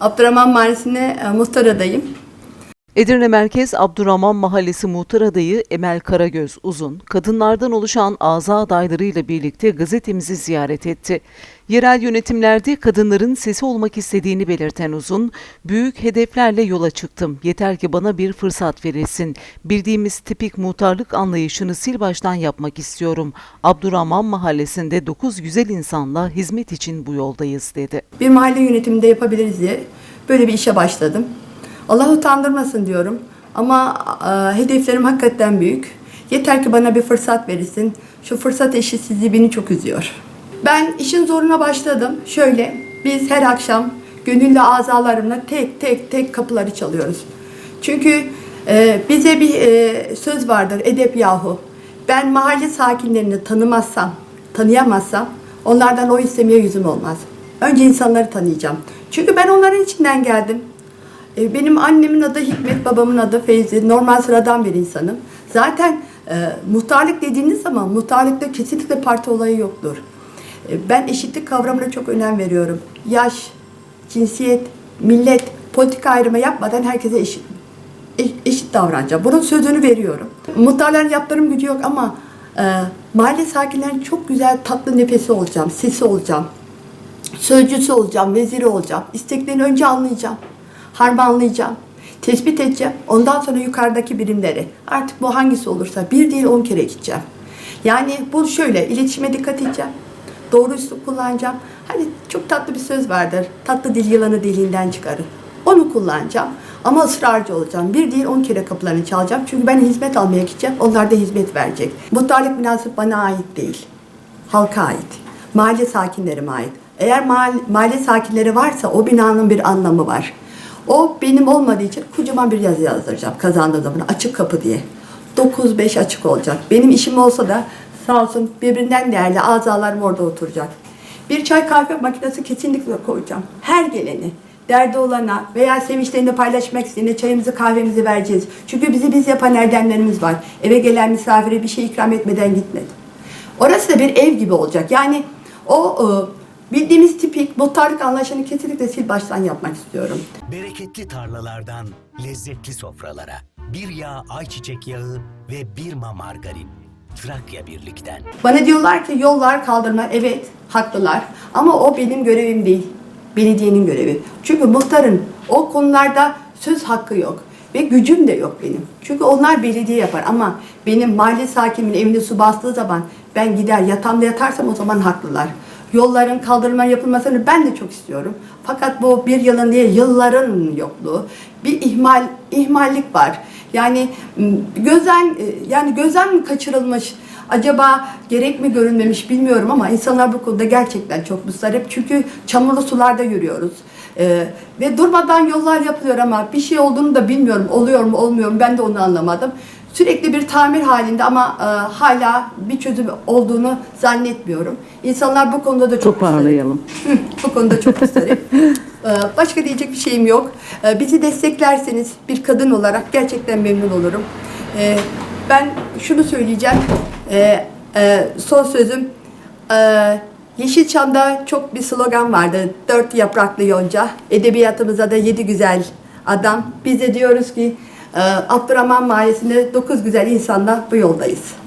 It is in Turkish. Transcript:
Abdurrahman Mahallesi'nde e, muhtar adayım. Edirne Merkez Abdurrahman Mahallesi Muhtar Adayı Emel Karagöz Uzun, kadınlardan oluşan aza adaylarıyla birlikte gazetemizi ziyaret etti. Yerel yönetimlerde kadınların sesi olmak istediğini belirten Uzun, büyük hedeflerle yola çıktım. Yeter ki bana bir fırsat verilsin. Bildiğimiz tipik muhtarlık anlayışını sil baştan yapmak istiyorum. Abdurrahman Mahallesi'nde 9 güzel insanla hizmet için bu yoldayız dedi. Bir mahalle yönetiminde yapabiliriz diye böyle bir işe başladım. Allah utandırmasın diyorum. Ama e, hedeflerim hakikaten büyük. Yeter ki bana bir fırsat verilsin. Şu fırsat eşitsizliği beni çok üzüyor. Ben işin zoruna başladım. Şöyle, biz her akşam gönüllü azalarımla tek tek tek kapıları çalıyoruz. Çünkü e, bize bir e, söz vardır edep yahu. Ben mahalle sakinlerini tanımazsam, tanıyamazsam onlardan o istemeye yüzüm olmaz. Önce insanları tanıyacağım. Çünkü ben onların içinden geldim. E, Benim annemin adı Hikmet, babamın adı Feyzi. Normal sıradan bir insanım. Zaten e, muhtarlık dediğiniz zaman muhtarlıkta kesinlikle parti olayı yoktur. E, ben eşitlik kavramına çok önem veriyorum. Yaş, cinsiyet, millet, politika ayrımı yapmadan herkese eşit e- eşit davranacağım. Bunun sözünü veriyorum. Muhtarların yaptırım gücü yok ama e, mahalle sakinlerinin çok güzel tatlı nefesi olacağım, sesi olacağım. Sözcüsü olacağım, veziri olacağım. İsteklerini önce anlayacağım. Harmanlayacağım. Tespit edeceğim. Ondan sonra yukarıdaki birimleri. Artık bu hangisi olursa bir değil on kere gideceğim. Yani bu şöyle iletişime dikkat edeceğim. Doğru üslup kullanacağım. Hani çok tatlı bir söz vardır. Tatlı dil yılanı dilinden çıkarır. Onu kullanacağım. Ama ısrarcı olacağım. Bir değil on kere kapılarını çalacağım. Çünkü ben hizmet almaya gideceğim. Onlar da hizmet verecek. Muhtarlık binası bana ait değil. Halka ait. Mahalle sakinlerime ait. Eğer mahalle, mahalle sakinleri varsa o binanın bir anlamı var. O benim olmadığı için kocaman bir yazı yazdıracağım kazandığı zaman açık kapı diye. 9-5 açık olacak. Benim işim olsa da sağ olsun birbirinden değerli azalarım orada oturacak. Bir çay kahve makinesi kesinlikle koyacağım. Her geleni derdi olana veya sevinçlerini paylaşmak isteyene çayımızı kahvemizi vereceğiz. Çünkü bizi biz yapan erdemlerimiz var. Eve gelen misafire bir şey ikram etmeden gitmedi. Orası da bir ev gibi olacak. Yani o bildiğimiz tipik muhtarlık anlayışını kesinlikle sil baştan yapmak istiyorum. Bereketli tarlalardan lezzetli sofralara. Bir yağ ayçiçek yağı ve bir ma margarin. Trakya Birlik'ten. Bana diyorlar ki yollar kaldırma. Evet, haklılar. Ama o benim görevim değil. Belediyenin görevi. Çünkü muhtarın o konularda söz hakkı yok. Ve gücüm de yok benim. Çünkü onlar belediye yapar. Ama benim mahalle sakinimin evinde su bastığı zaman ben gider yatağımda yatarsam o zaman haklılar. Yolların kaldırma yapılmasını ben de çok istiyorum. Fakat bu bir yılın değil yılların yokluğu. Bir ihmal ihmallik var. Yani gözden e, yani gözden mi kaçırılmış? Acaba gerek mi görünmemiş bilmiyorum ama insanlar bu konuda gerçekten çok mustarip. Çünkü çamurlu sularda yürüyoruz. Ee, ve durmadan yollar yapılıyor ama bir şey olduğunu da bilmiyorum. Oluyor mu olmuyor mu ben de onu anlamadım. Sürekli bir tamir halinde ama e, hala bir çözüm olduğunu zannetmiyorum. İnsanlar bu konuda da çok Toparlayalım. Hı, bu konuda çok isterim. Ee, Başka diyecek bir şeyim yok. Ee, Bizi desteklerseniz bir kadın olarak gerçekten memnun olurum. Ee, Ben şunu söyleyeceğim. E, Son sözüm. Ee, Yeşilçam'da çok bir slogan vardı. Dört yapraklı yonca. Edebiyatımıza da yedi güzel adam. Biz de diyoruz ki e, Abdurrahman Mahallesi'nde dokuz güzel insanla bu yoldayız.